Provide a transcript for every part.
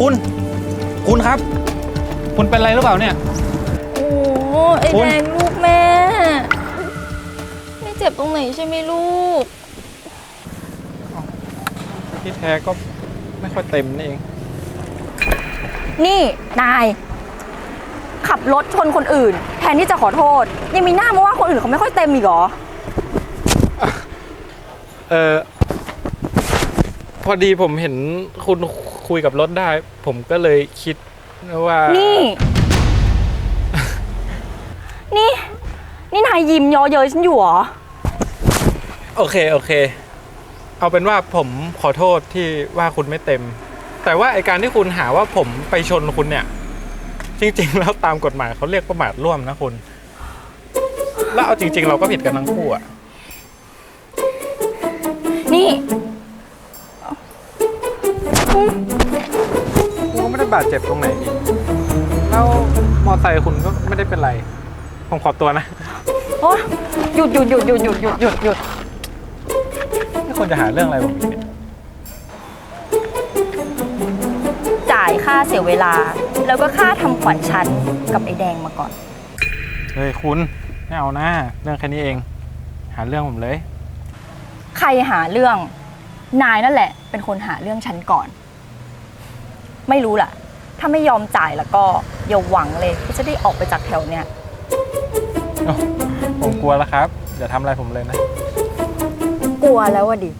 คุณ คุณครับ คุณเป็นอะไรหรือเปล่าเนี่ย โอ้ไอคุณ แดงลูกแม่ ไม่เจ็บตรงไหนใช่ไหมลูก ที่แท้ก็ไม่ค่อยเต็มนี่เอง นี่นาย ขับรถชนคนอื่น แทนที่จะขอโทษ ยังมีหน้ามาว่าคนอื่นเขาไม่ค่อยเต็มอีกเหรอ เออพอดีผมเห็นคุณ คุยกับรถได้ ผมก็เลยคิดว่า นี่ นี่ นี่นายยิ้มเยอเย้ยฉันอยู่เหรอ โอเคโอเค เอาเป็นว่าผมขอโทษที่ว่าคุณไม่เต็ม แต่ว่าไอการที่คุณหาว่าผมไปชนคุณเนี่ย จริง ๆ แล้วตามกฎหมายเขาเรียกประมาทร่วมนะคุณ แล้วเอาจริง ๆ เราก็ผิดกันทั้งคู่อะ บาดเจ็บตรงไหนนี่แล้วมอไซค์คุณก็ไม่ได้เป็นไร ผมขอตัวนะ โอ๊ยหยุดหยุดหยุดหยุดหยุดหยุดหยุดหยุดไม่ควรจะหาเรื่องอะไรผมอีกเนี่ยจ่ายค่าเสียเวลา แล้วก็ค่าทำขวัญฉันกับไอ้แดงมาก่อน เฮ้ยคุณไม่เอานะเรื่องแค่นี้เอง หาเรื่องผมเลย ใครหาเรื่อง นายนั่นแหละ เป็นคนหาเรื่องฉันก่อน ไม่รู้ล่ะ ถ้าไม่ยอมจ่ายแล้วก็อย่าหวังเลยที่จะได้ออกไปจากแถวเนี้ยผมกลัวแล้วครับอย่าทำอะไรผมเลยนะ กลัวแล้วอะดิ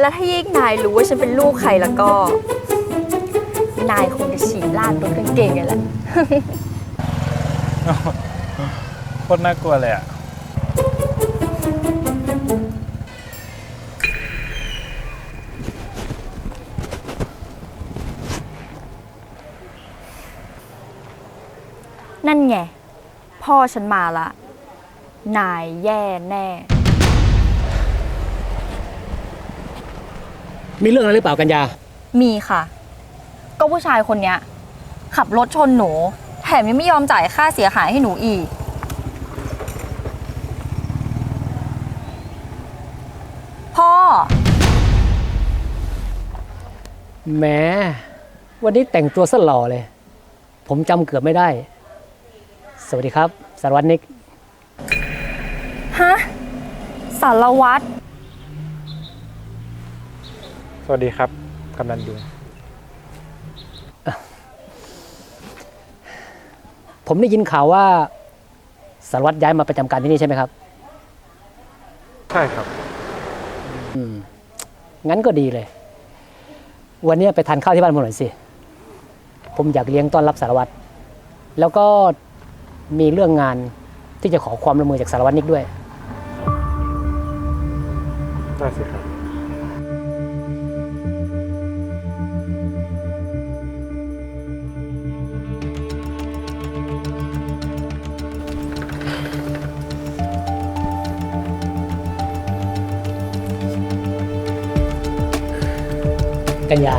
แล้วถ้ายิ่งนายรู้ว่าฉันเป็นลูกใครแล้วก็ นายคงจะฉี่ลาดรถกางเกงไงแหละ โคตรน่ากลัวเลยอะ นั่นไง พ่อฉันมาละ นายแย่แน่ มีเรื่องอะไรหรือเปล่ากัญญามีค่ะ ก็ผู้ชายคนเนี้ย ขับรถชนหนู แถมยังไม่ยอมจ่ายค่าเสียหายให้หนูอีก พ่อ แหม วันนี้แต่งตัวสหล่อเลย ผมจำเกือบไม่ได้ สวัสดีครับ สารวัตรนิก ฮะสารวัตรสวัสดีครับกำนันยุงผมได้ยินข่าวว่าสารวัตรย้ายมาประจำการที่นี่ใช่ไหมครับ ใช่ครับ อืม งั้นก็ดีเลย วันนี้ไปทานข้าวที่บ้านผมหน่อยสิ ผมอยากเลี้ยงต้อนรับสารวัตร แล้วก็ มีเรื่องงานที่จะขอความร่วมมือจากสารวัตรนิกด้วย ได้สิครับ กัญญา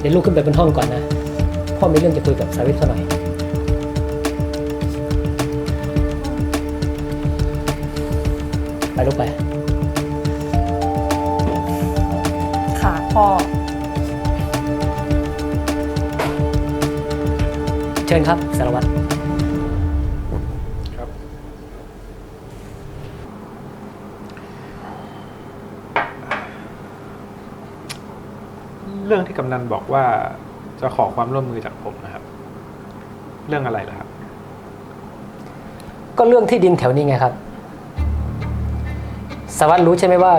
เดี๋ยวลูกขึ้นไปบนห้องก่อนนะ พ่อมีเรื่องจะคุยกับสารวิทย์เขาหน่อย ไปลูกไปค่ะพ่อ เชิญครับสารวัตรครับ เรื่องที่กำนันบอกว่าจะขอความร่วมมือจากผมนะครับ เรื่องอะไรล่ะครับ ก็เรื่องที่ดินแถวนี้ไงครับ สารวัตรรู้ใช่ไหมว่า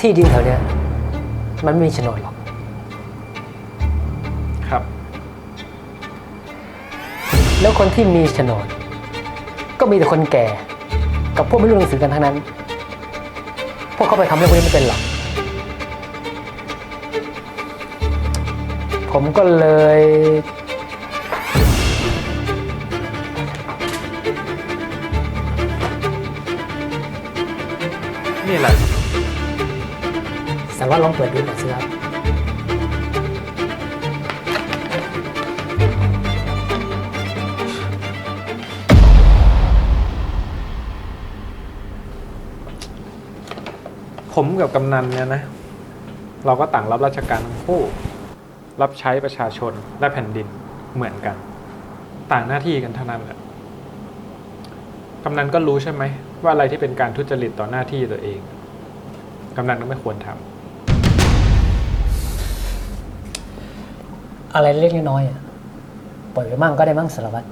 ที่ดินแถวเนี้ยมันไม่มีโฉนดหรอก ครับ แล้วคนที่มีโฉนด ก็มีแต่คนแก่ กับพวกไม่รู้หนังสือกันทั้งนั้น พวกเขาไปทำเรื่องพวกนี้ไม่เป็นหรอก ผมก็เลย นี่แหละสารวัตรลองเปิดดูหน่อยสิครับ ผมกับกำนันเนี่ยนะ เราก็ต่างรับราชการทั้งคู่ รับใช้ประชาชนและแผ่นดินเหมือนกัน ต่างหน้าที่กันเท่านั้นแหละกำนันก็รู้ใช่ไหม ว่าอะไรที่เป็นการทุจริตต่อหน้าที่ตัวเอง กำนันก็ไม่ควรทำอะไรเล็กๆน้อยๆอะปล่อยไปมั่งก็ได้มั่งสารวัตร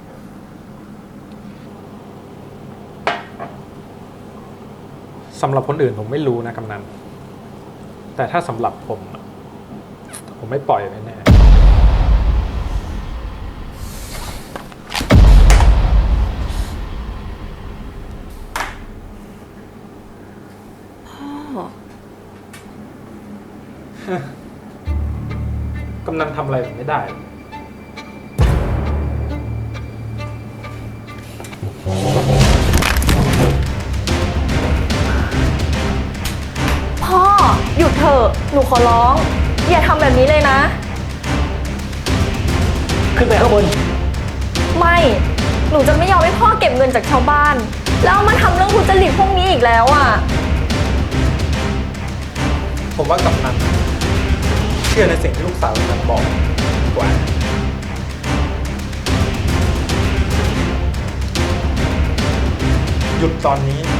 สำหรับคนอื่นผมไม่รู้นะกำนันแต่ถ้าสำหรับผมอะผมไม่ปล่อยไว้แน่ ทำอะไรผมไม่ได้ พ่อ หยุดเถอะ หนูขอร้อง อย่าทำแบบนี้เลยนะ ขึ้นไปข้างบน ไม่ หนูจะไม่ยอมให้พ่อเก็บเงินจากชาวบ้าน แล้วเอามาทำเรื่องทุจริตพวกนี้อีกแล้วอะ ผมว่ากำนันเชื่อในสิ่งที่ลูกสาวฉันบอกดีกว่า หยุดตอนนี้